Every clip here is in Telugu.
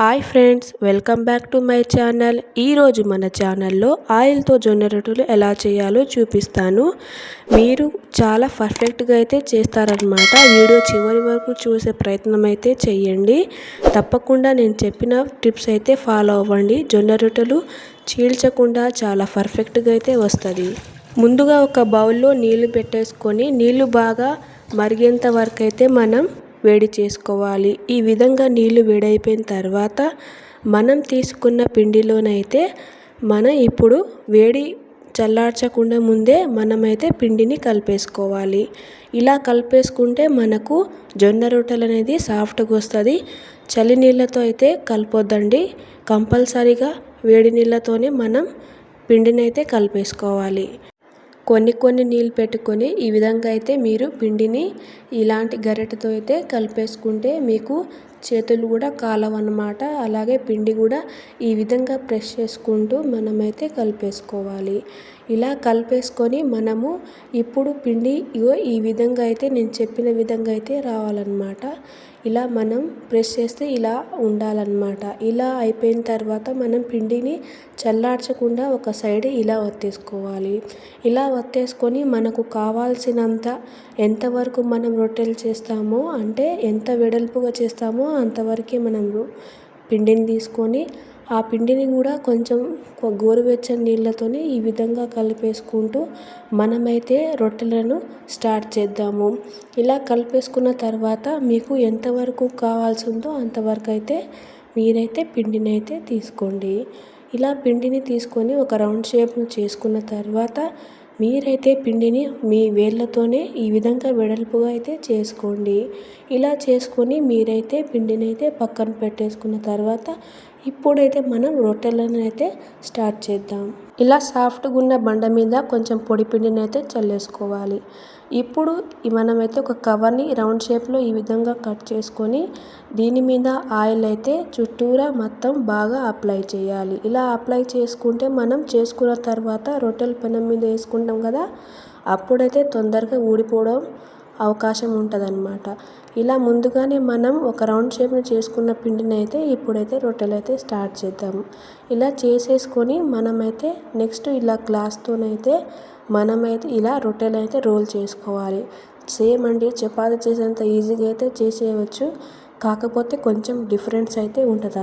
Hi friends welcome back to my channel. ఈరోజు మన ఛానల్లో ఆయిల్తో జొన్న రొట్టెలు ఎలా చేయాలో చూపిస్తాను. మీరు చాలా పర్ఫెక్ట్గా అయితే చేస్తారనమాట వీడియో చివరి వరకు చూసే ప్రయత్నం అయితే చేయండి. తప్పకుండా నేను చెప్పిన టిప్స్ అయితే ఫాలో అవ్వండి. జొన్న రొట్టెలు చీల్చకుండా చాలా పర్ఫెక్ట్గా అయితే వస్తుంది. ముందుగా ఒక బౌల్లో నీళ్ళు పెట్టేసుకొని నీళ్ళు బాగా మరిగేంత వరకు అయితే మనం వేడి చేసుకోవాలి. ఈ విధంగా నీళ్ళు వేడైపోయిన తర్వాత మనం తీసుకున్న పిండిలోనైతే మనం ఇప్పుడు వేడి చల్లార్చకుండా ముందే మనమైతే పిండిని కలిపేసుకోవాలి. ఇలా కలిపేసుకుంటే మనకు జొన్న రొట్టెలు అనేది సాఫ్ట్గా వస్తుంది. చలి నీళ్ళతో అయితే కలపొద్దండి. కంపల్సరీగా వేడి నీళ్ళతోనే మనం పిండిని అయితే కలిపేసుకోవాలి. కొన్ని కొన్ని నీళ్ళు పెట్టుకొని ఈ విధంగా అయితే మీరు పిండిని ఇలాంటి గరిటెతో అయితే కలిపేసుకుంటే మీకు చేతులు కూడా కాలవన్నమాట అలాగే పిండి కూడా ఈ విధంగా ప్రెస్ చేసుకుంటూ మనమైతే కలిపేసుకోవాలి. ఇలా కలిపేసుకొని మనము ఇప్పుడు పిండి ఇగో ఈ విధంగా అయితే నేను చెప్పిన విధంగా అయితే రావాలన్నమాట. ఇలా మనం ప్రెస్ చేస్తే ఇలా ఉండాలన్నమాట. ఇలా అయిపోయిన తర్వాత మనం పిండిని చల్లార్చకుండా ఒక సైడ్ ఇలా వత్తేసుకోవాలి ఇలా వత్తేసుకొని మనకు కావాల్సినంత ఎంతవరకు మనం రొట్టెలు చేస్తామో అంటే ఎంత వెడల్పుగా చేస్తామో అంతవరకే మనం పిండిని తీసుకొని ఆ పిండిని కూడా కొంచెం గోరువెచ్చని నీళ్ళతోనే ఈ విధంగా కలిపేసుకుంటూ మనమైతే రొట్టెలను స్టార్ట్ చేద్దాము. ఇలా కలిపేసుకున్న తర్వాత మీకు ఎంతవరకు కావాల్సి ఉందో అంతవరకు అయితే మీరైతే పిండిని అయితే తీసుకోండి. ఇలా పిండిని తీసుకొని ఒక రౌండ్ షేప్ను చేసుకున్న తర్వాత మీరైతే పిండిని మీ వేళ్ళతోనే ఈ విధంగా వెడల్పుగా అయితే చేసుకోండి. ఇలా చేసుకొని మీరైతే పిండిని అయితే పక్కన పెట్టేసుకున్న తర్వాత ఇప్పుడైతే మనం రొట్టెలను అయితే స్టార్ట్ చేద్దాం. ఇలా సాఫ్ట్గా ఉన్న బండ మీద కొంచెం పొడి పిండిని అయితే చల్లేసుకోవాలి. ఇప్పుడు మనమైతే ఒక కవర్ని రౌండ్ షేప్లో ఈ విధంగా కట్ చేసుకొని దీని మీద ఆయిల్ అయితే చుట్టూరా మొత్తం బాగా అప్లై చేయాలి. ఇలా అప్లై చేసుకుంటే మనం చేసుకున్న తర్వాత రొట్టెల పెనం మీద వేసుకుంటాం కదా అప్పుడైతే తొందరగా ఊడిపోవడం అవకాశం ఉంటుందన్నమాట. ఇలా ముందుగానే మనం ఒక రౌండ్ షేప్ని చేసుకున్న పిండిని అయితే ఇప్పుడైతే రొట్టెలు అయితే స్టార్ట్ చేద్దాము. ఇలా చేసేసుకొని మనమైతే నెక్స్ట్ ఇలా గ్లాస్తోనైతే మనమైతే ఇలా రొట్టెలు అయితే రోల్ చేసుకోవాలి. సేమ్ అండి చపాతి చేసేంత ఈజీగా అయితే చేసేయవచ్చు. కాకపోతే కొంచెం డిఫరెన్స్ అయితే ఉంటుంది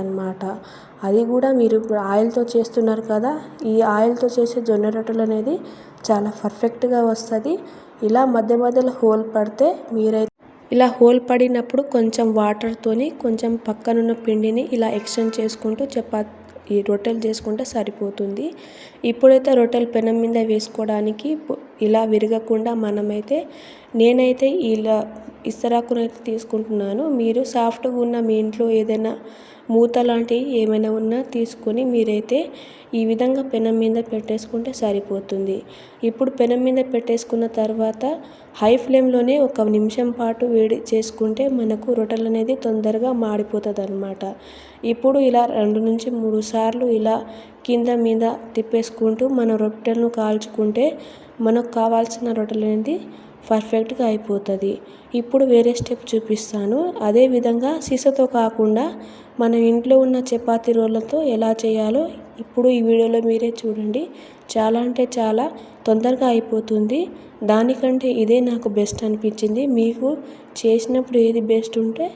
అది కూడా మీరు ఇప్పుడు ఆయిల్తో చేస్తున్నారు కదా ఈ ఆయిల్తో చేసే జొన్న రొట్టెలు అనేది చాలా పర్ఫెక్ట్గా వస్తుంది. ఇలా మధ్య మధ్యలో హోల్ పడితే మీరైతే ఇలా హోల్ పడినప్పుడు కొంచెం వాటర్తోని కొంచెం పక్కనున్న పిండిని ఇలా ఎక్స్టెండ్ చేసుకుంటూ చపాతి ఈ రొట్టెలు చేసుకుంటే సరిపోతుంది. ఇప్పుడైతే రొట్టెలు పెనం మీద వేసుకోవడానికి ఇలా విరగకుండా మనమైతే నేనైతే ఇలా ఇస్తరాకునైతే తీసుకుంటున్నాను. మీరు సాఫ్ట్గా ఉన్న మీ ఇంట్లో ఏదైనా మూత లాంటివి ఏమైనా ఉన్నా తీసుకొని మీరైతే ఈ విధంగా పెనం మీద పెట్టేసుకుంటే సరిపోతుంది. ఇప్పుడు పెనం మీద పెట్టేసుకున్న తర్వాత హై ఫ్లేమ్లోనే ఒక నిమిషం పాటు వేడి చేసుకుంటే మనకు రొట్టెలు అనేది తొందరగా మాడిపోతుంది అనమాట ఇప్పుడు ఇలా రెండు నుంచి మూడు సార్లు ఇలా కింద మీద తిప్పేసుకుంటూ మన రొట్టెలను కాల్చుకుంటే మనకు కావాల్సిన రొట్టెలు అనేది పర్ఫెక్ట్గా అయిపోతుంది. ఇప్పుడు వేరే స్టెప్ చూపిస్తాను. అదేవిధంగా సీసతో కాకుండా మన ఇంట్లో ఉన్న చపాతీ రోళ్ళతో ఎలా చేయాలో ఇప్పుడు ఈ వీడియోలో మీరే చూడండి. చాలా అంటే చాలా తొందరగా అయిపోతుంది. దానికంటే ఇదే నాకు బెస్ట్ అనిపించింది. మీకు చేసినప్పుడు ఏది బెస్ట్ ఉంటే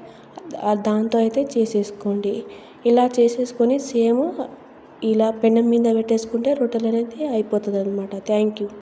దాంతో అయితే చేసేసుకోండి. ఇలా చేసేసుకొని సేమ్ ఇలా పెనం మీద పెట్టేసుకుంటే రొట్టెలు అనేది అయిపోతుంది అనమాట థ్యాంక్ యూ.